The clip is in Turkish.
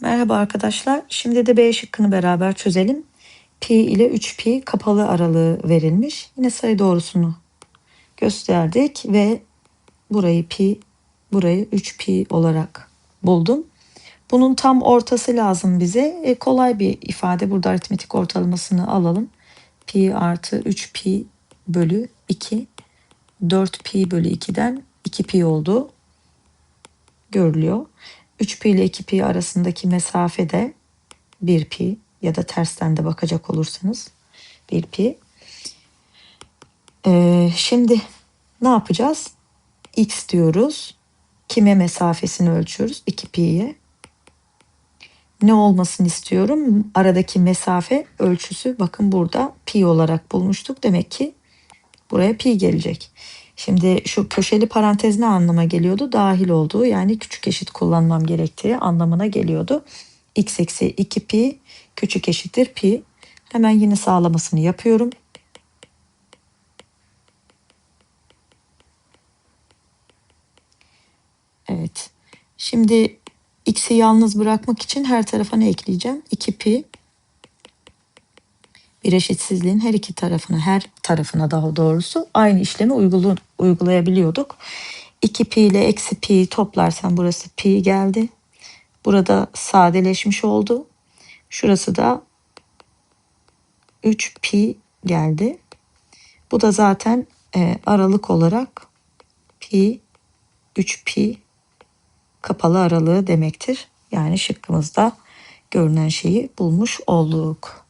Merhaba arkadaşlar. Şimdi de B şıkkını beraber çözelim. Pi ile 3pi kapalı aralığı verilmiş. Yine sayı doğrusunu gösterdik ve burayı pi, burayı 3pi olarak buldum. Bunun tam ortası lazım bize. E, kolay bir ifade. Burada aritmetik ortalamasını alalım. Pi artı 3pi bölü 2. 4pi bölü 2'den 2pi oldu. Görülüyor. 3pi ile 2pi arasındaki mesafe de 1pi ya da tersten de bakacak olursanız 1pi. Ee, şimdi ne yapacağız? X diyoruz. Kime mesafesini ölçüyoruz? 2pi'ye. Ne olmasını istiyorum? Aradaki mesafe ölçüsü bakın burada pi olarak bulmuştuk. Demek ki buraya pi gelecek. Şimdi şu köşeli parantez ne anlama geliyordu? Dahil olduğu yani küçük eşit kullanmam gerektiği anlamına geliyordu. x eksi 2 pi küçük eşittir pi. Hemen yine sağlamasını yapıyorum. Evet. Şimdi x'i yalnız bırakmak için her tarafa ne ekleyeceğim? 2 pi bir eşitsizliğin her iki tarafına, her tarafına daha doğrusu aynı işlemi uygulu, uygulayabiliyorduk. 2 pi ile eksi pi toplarsam burası pi geldi. Burada sadeleşmiş oldu. Şurası da 3 pi geldi. Bu da zaten e, aralık olarak pi 3 pi kapalı aralığı demektir. Yani şıkkımızda görünen şeyi bulmuş olduk.